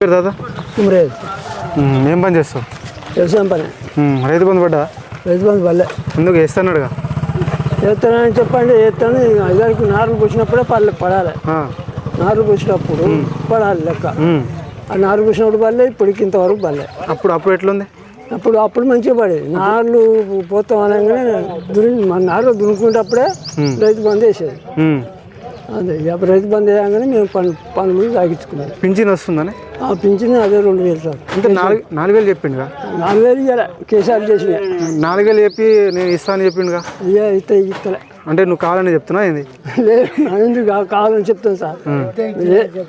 పేరు దాదా కుమరేది ఉమ్, ఏం పని చేస్తావు? వ్యవసాయం పని. రైతు బంధు పడ్డా రైతు బంధు పల్లె ఎందుకు వేస్తాన్నాడుగా వేస్తానని చెప్పండి వేస్తాను ఐదారికి నారులు పోసినప్పుడే పల్లె పడాలి. ఆ, నారులు పోసినప్పుడు పడాలి లెక్క. ఆ నారు పోసినప్పుడు పల్లె ఇప్పటికి ఇంతవరకు పల్లె అప్పుడు అప్పుడు ఎట్లుంది? అప్పుడు అప్పుడు మంచిగా పడేది. నార్లు పోతాం అనగానే దుని మన నారు దున్నుకునేటప్పుడే రైతు బంధు వేసేది. అదే రైతు బంధు వేయగానే మేము పనులు పనులు సాగించుకున్నాం పింఛన్ వస్తుందని? ఆ పింఛన్ అదే రెండు వేలు సార్. అంటే నాలుగు నాలుగు వేలు చెప్పిండుగా నాలుగు వేలు ఇవ్వాలి కేసీఆర్ చేసిన. నాలుగు వేలు చెప్పి నేను ఇస్తాను చెప్పిండుగా ఇక ఇస్తే ఇస్తలే అంటే నువ్వు కావాలని చెప్తున్నా ఏంది? లేదు ఎందుకు కావాలని చెప్తాం సార్.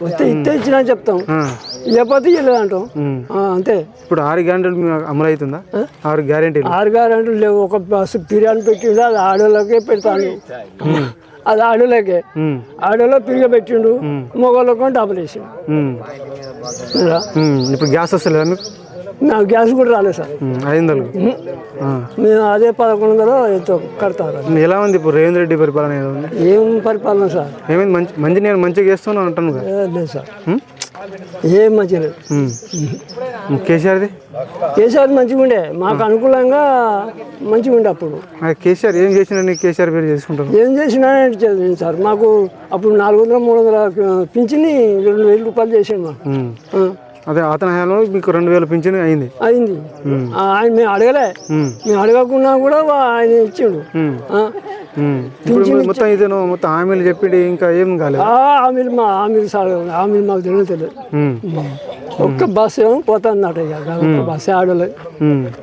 వస్తే ఇస్తే ఇచ్చినా చెప్తాం. లేకపోతే ఇవ్వలేదు అంటాం. అంతే. ఇప్పుడు ఆరు గ్యారెంటీలు అమలు అవుతుందా? ఆరు గ్యారెంటీలు? ఆరు అంటూ లేవు. ఒక బస్సు బిర్యానీ పెట్టిండు అది ఆడోళ్ళకే పెడతాను. అది ఆడోళ్ళకే. ఆడోళ్ళో పెట్టిండు మొగోళ్ళకు డబ్బులు వేసిండు. ఇప్పుడు గ్యాస్ వస్తలేదా మీకు? నాకు గ్యాస్ కూడా రాలేదు సార్. ఐదు. మేము అదే పదకొండు వందలు ఎంతో కడతారు ఎలా ఉంది ఇప్పుడు రేవంత్ రెడ్డి పరిపాలన ఎలా ఉంది? ఏం పరిపాలన సార్? ఏమైంది? మంచి మంచి నేను మంచిగా చేస్తున్నాను అంటాను లేదు సార్. ఏం మంచిగా లేదు. కేసీఆర్ది? కేసీఆర్ మంచిగా ఉండే. మాకు అనుకూలంగా మంచిగా ఉండే అప్పుడు. కేసీఆర్ ఏం చేసినా కేసీఆర్ పేరు చేసుకుంటాను. ఏం చేసినా సార్. మాకు అప్పుడు నాలుగు వందల మూడు వందల పింఛని రెండు వేల రూపాయలు చేసాడు మాకు. అదే అతని హయాంలో మీకు రెండు వేల పింఛన్ అయింది. అయింది. ఆయన మేము అడగలే. మేము అడగకున్నా కూడా ఆయన ఇచ్చిండు. మొత్తం ఇదేనో మొత్తం హామీలు చెప్పి ఇంకా ఏం కాలేదు. ఆ ఆమెలు మా ఆమెలు సార్ ఆమెలు మాకు తెలియదు తెలియదు. ఒక్క బస్సు ఏమో పోతుందన్నట ఇక. ఒక్క బస్సు ఆడలే.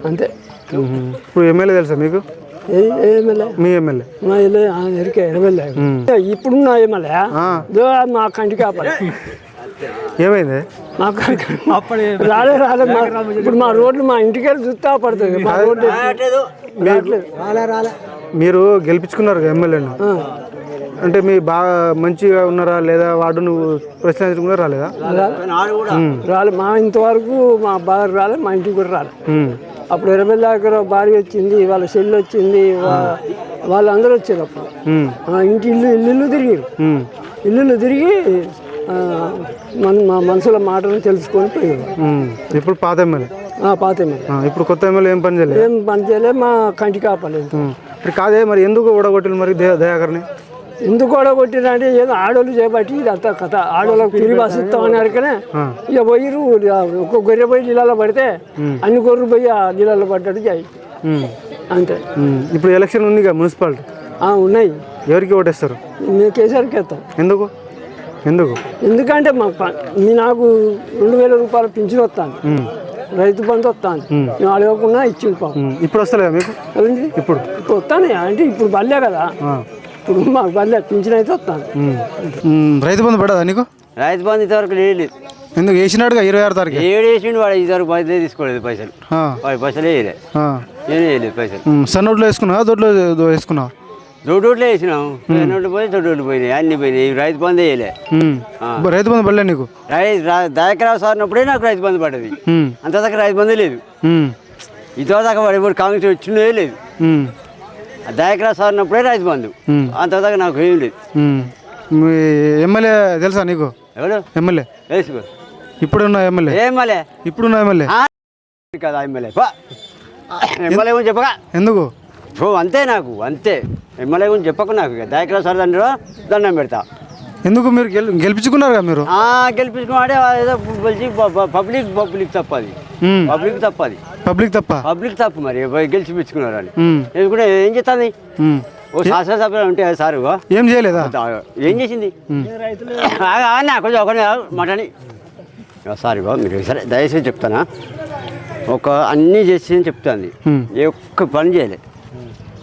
అంతే. ఇప్పుడు ఎమ్మెల్యే తెలుసా మీకు? ఏ- ఏమెలే మీ ఎమ్మెల్యే. మా ఇల్లు ఎరికే ఎరవెళ్ళే ఇప్పుడున్న. ఇదో మా కంటికి ఆపలే. ఏమైంది? మా కంటికి రాలే రాలే మా ఇప్పుడు మా రోడ్లు మా ఇంటికి వెళ్ళి చూస్తా పడుతుంది. మా రోడ్డు రావట్లేదు. మీరు గెలిపించుకున్నారు ఎమ్మెల్యేను. అంటే మీ బాగా మంచిగా ఉన్నారా లేదా వాడు నువ్వు ప్రశ్నించకుండా రాలేదా? రాలే. మా ఇంతవరకు మా బాగా రాలే మా ఇంటికి కూడా రాలే. అప్పుడు ఇరవై దగ్గర భార్య వచ్చింది వాళ్ళ చెల్లి వచ్చింది వాళ్ళందరూ వచ్చారు అప్పుడు. ఇంటి ఇల్లు ఇల్లు ఇల్లు తిరిగి ఉమ్. ఇల్లు తిరిగి మన మా మనసులో మాటలు తెలుసుకొని పోయారు. ఇప్పుడు పాత ఎమ్మెల్యే? పాత ఎమ్మెల్యే. ఇప్పుడు కొత్త ఎమ్మెల్యే ఏం పని చేయలేదు? ఏం పని చేయలే మా ఉమ్. మరి కాదే మరి ఎందుకు ఓడగొట్టిన మరి దయా దయాకర్ని? ఎందుకు కూడా కొట్టిరంటే ఏదో ఆడోళ్ళు చేపట్టి ఇదంతా కథ. ఆడోళ్ళకి తిరిగి వసిస్తామని అడిగినే ఇక పోయిరు ఒక గొర్రె పోయి నీళ్ళలో పడితే అన్ని గొర్రెలు పోయి ఆ నీళ్ళలో పడ్డట్టు చేయి. అంతే. ఇప్పుడు ఎలక్షన్ ఉంది కదా మున్సిపాలిటీ. ఆ, ఉన్నాయి. ఎవరికి ఓటేస్తారు? మేము కేసీఆర్కి వేస్తాం. ఎందుకు? ఎందుకు? ఎందుకంటే మా నాకు రెండు వేల రూపాయలు పింఛన్ వస్తాను. రైతు బంధు వస్తాను మేము అడగకుండా ఇచ్చింది పాపం. ఉమ్. ఇప్పుడు వస్తలేదా మీకు? ఇప్పుడు. ఇప్పుడు వస్తాను అంటే ఇప్పుడు బల్లే కదా. ఇప్పుడు మాకు బల్లే పింఛన్ అయితే వస్తాను. రైతు బంధు పడదా నీకు? రైతు బంధు ఇంతవరకు లేదు. ఎందుకు? వేసినాడుగా ఇరవై ఆరు తారీఖు? ఏడు వేసిండు వాడు ఇంతవరకు పైసలే తీసుకోలేదు పైసలు. ఆ. వాడి పైసలే వేయలే. ఆ. నేను వేయలేదు పైసలు. ఉమ్. సన్నోట్లో వేసుకున్నావా? దొడ్లో వేసుకున్నావా? దొడ్డోట్లు వేసినాం. దొడ్డు పోయి దొడ్డోట్లు పోయినాయి అన్ని పోయినాయి. రైతు బంధు వేయలే. రైతు బంధు పడలే నీకు? రైతు దయకరావు సారినప్పుడే నాకు రైతు బంధు పడ్డది. ఉమ్. అంతదాకా రైతు బంధు లేదు. ఉమ్. ఇంతదాకా వాడు ఇప్పుడు కాంగ్రెస్ వచ్చిందే లేదు. దయకరావు సారినప్పుడే రైతు బంధు ఉమ్. అంతదాకా నాకు ఏం లేదు. ఎమ్మెల్యే తెలుసా నీకు? ఎవడు ఎమ్మెల్యే. వేసుకో ఇప్పుడున్న ఎమ్మెల్యే. మళ్ళీ ఇప్పుడున్న ఎమ్మెల్యే. కదా ఎమ్మెల్యే. ఎమ్మెల్యే గురించి చెప్పగా ఎందుకు? ఓ అంతే నాకు అంతే. ఎమ్మెల్యే గురించి చెప్పకు నాకు ఇక. దయకరావు సార్ దండ దండం పెడతా. ఎందుకు మీరు గెల్ గెలిపించుకున్నారుగా మీరు? గెలిపించుకున్నాడే ఏదో పిలిచి ప- ప- పబ్లిక్ పబ్లిక్ తప్పది. పబ్లిక్ తప్పది పబ్లిక్ తప్ప? పబ్లిక్ తప్పు మరి గెలిచిపించుకున్నారు అని. ఉమ్. ఎందుకంటే ఏం చేస్తుంది ఉమ్. ఓ శాసనసభ్యులు ఉంటే సార్? ఏం చేయలేదా? ఏం చేసింది? కొంచెం ఒకటి మాటని. సార్ ఇగో మీకు సరే దయచేసి చెప్తానా? ఒక అన్నీ చేసి అని చెప్తాను. ఏ ఒక్క పని చేయలే.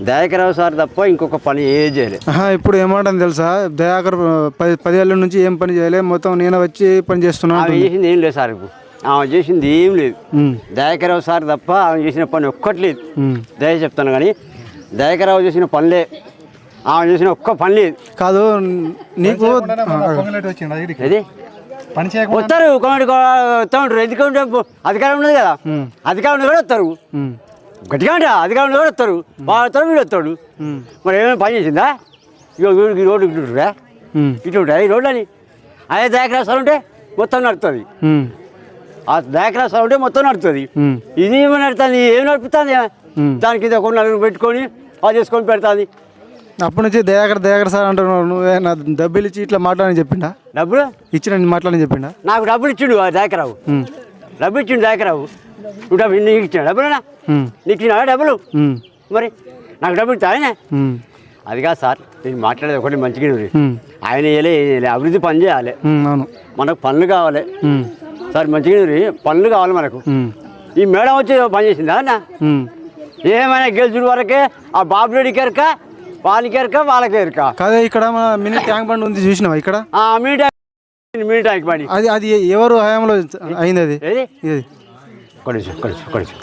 దయాకరావు సార్ తప్ప ఇంకొక పని ఏ చేయలే. ఆహా, ఇప్పుడు ఏమంటాను తెలుసా? దయాకర్ పది పదేళ్ళ నుంచి ఏం పని చేయలే మొత్తం నేను వచ్చి పని చేస్తున్నా ఆమె చేసింది ఏం లేదు సార్ ఇప్పుడు. ఆమె చేసింది ఏం లేదు. దయాకరావు సార్ తప్ప ఆమె చేసిన పని ఒక్కటి లేదు. దయ చెప్తాను కానీ దయాకరావు చేసిన పనిలే ఆమె చేసిన ఒక్క పని లేదు. కాదు నీకు వస్తారు ఉంటారు ఎందుకంటే అధికారం ఉన్నది కదా. అధికారం కూడా వస్తారు. గట్టిగా ఉంటా అధికారం కూడా వస్తారు. వాడు వస్తారు వీడు వస్తాడు. మరి ఏమైనా పని చేసిందా? ఇక వీడికి రోడ్డు ఇటు. ఇటు ఉంటాయి ఈ రోడ్లు అని. అదే దయాకరావు సార్ ఉంటే మొత్తం నడుస్తుంది ఉమ్. ఆ సార్ ఉంటే మొత్తం నడుతుంది. ఇది ఏమి నడుతుంది ఏం నడుపుతుంది దాని కింద ఒక నలుగురు పెట్టుకొని అది చేసుకొని పెడుతుంది అప్పటి నుంచి దయాకర్ దయాకర్ సార్ అంటున్నావు నువ్వే నా డబ్బులు ఇచ్చి ఇట్లా మాట్లాడని చెప్పిండా డబ్బులు ఇచ్చిన మాట్లాడని చెప్పిండా నాకు డబ్బులు ఇచ్చిండు ఆ దాకరావు ఉమ్. డబ్బులు ఇచ్చిండు దాకరావు నువ్వు డబ్బులు నీకు ఇచ్చిన డబ్బులునా ఉమ్. నీకు ఇచ్చిన డబ్బులు. మరి నాకు డబ్బులు ఇస్తాయనే. అది కాదు సార్ నేను మాట్లాడేది ఒకటి మంచిగా. ఆయన. అభివృద్ధి పని చేయాలి మనకు పనులు కావాలి. సార్ మంచిగా. పనులు కావాలి మనకు. ఈ మేడం వచ్చి పని చేసిందా అన్న. ఏమైనా గెలుచుడు వరకే ఆ బాబురెడ్డికి ఎరక వాళ్ళకి ఎరక వాళ్ళకి ఎరక కాదే ఇక్కడ మన మినీ ట్యాంక్ బండ్ ఉంది చూసినావా ఇక్కడ? ఆ మీటా మీటాకి పని అది అది ఎవరు హయాంలో అయింది అది? ఇది కొడుచు కొడుచు కొడుచు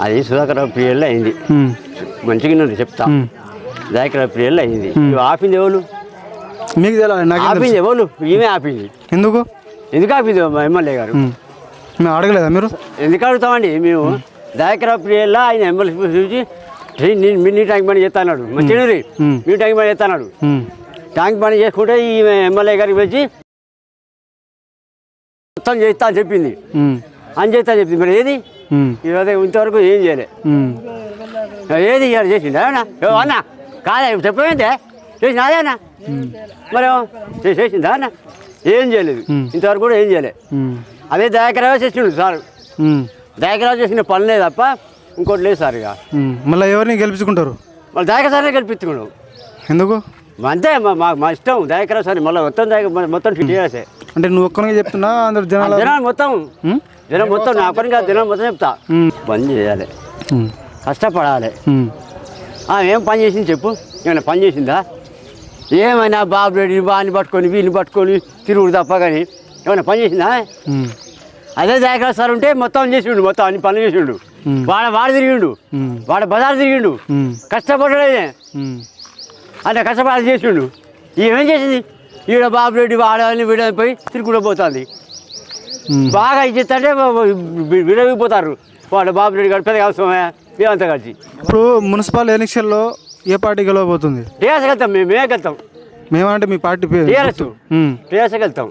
అది సుధాకర్ ప్రియల్లో అయింది. మంచిగా చెప్తా. ఉమ్. దాకర్ ప్రియల్లో అయింది. ఆపింది ఎవరు? మీకు తెలుసు ఆపింది ఎవరు? ఈమె ఆపింది. ఎందుకు? ఎందుకు ఆపింది మా ఎమ్మెల్యే గారు. మేము అడగలేదా మీరు? ఎందుకు అడుగుతామండి? మేము దయాకర ప్రియుల్లో ఆయన ఎమ్మెల్యే చూసి "రేయ్, నేను మినీ ట్యాంక్ పని చేస్తాడు మంచిగా. మినీ ట్యాంక్ పని చేస్తాడు. ట్యాంక్ పని చేసుకుంటే ఈ ఎమ్మెల్యే గారికి వచ్చి మొత్తం చేస్తా అని చెప్పింది. అని చేస్తా అని చెప్పింది. మరి ఏది. ఈరోజు ఇంతవరకు ఏం చేయలే. ఏది ఇవాళ చేసిందా? అన్న కాదా? చెప్పేంటే చేసిన అదే అన్న? మరి చేసిందా అన్న? ఏం చేయలేదు. ఇంతవరకు కూడా ఏం చేయలే. అదే దయాకరావు చేసిండు సార్. దయాకరావు చేసిన పనులే తప్ప ఇంకోటి లేదు సార్ ఇక. మళ్ళీ ఎవరిని గెలిపించుకుంటారు? మళ్ళీ దయాకర్ సార్నే గెలిపించుకున్నాం ఎందుకు? అంతే మా మా ఇష్టం. దయాకరావు సార్ మళ్ళీ మొత్తం దయాకర్ మొత్తం ఫిట్ చేసే అంటే నువ్వు ఒక్కరికి చెప్తున్నా అందరు జనాలు జనాలు మొత్తం? జనం మొత్తం నా పని కాదు జనం మొత్తం చెప్తా. పని చేయాలి. కష్టపడాలి. ఏం పని చేసింది చెప్పు? ఏమైనా పని చేసిందా? ఏమైనా బాబు రెడ్డి వాడిని పట్టుకొని వీళ్ళని పట్టుకొని తిరుగుడు తప్ప కానీ ఏమైనా పని చేసిందా. అదే దయాకర్ సార్ ఉంటే మొత్తం చేసిండు మొత్తం అన్ని పనులు చేసిండు. వాడ వాడు తిరిగిండు. వాడ బజార్ తిరిగిండు. కష్టపడ్డాడే ఉమ్. అంటే కష్టపడి చేసిండు ఏమేం చేసింది ఈడ బాబు రెడ్డి వాడని వీడని పోయి తిరుగుడు పోతుంది. బాగా ఇచ్చేస్తే విడవిపోతారు వాడు బాబు రెడ్డి గారు పెద్ద అవసరమే మేమంతా కలిసి ఇప్పుడు మున్సిపల్ ఎలక్షన్లో ఏ పార్టీ గెలవబోతుంది? టీఆర్ఎస్కి వెళ్తాం మేము మేమే వెళ్తాం మేమంటే మీ పార్టీ పేరు టీఆర్ఎస్. ఉమ్. టీఆర్ఎస్కి వెళ్తాం.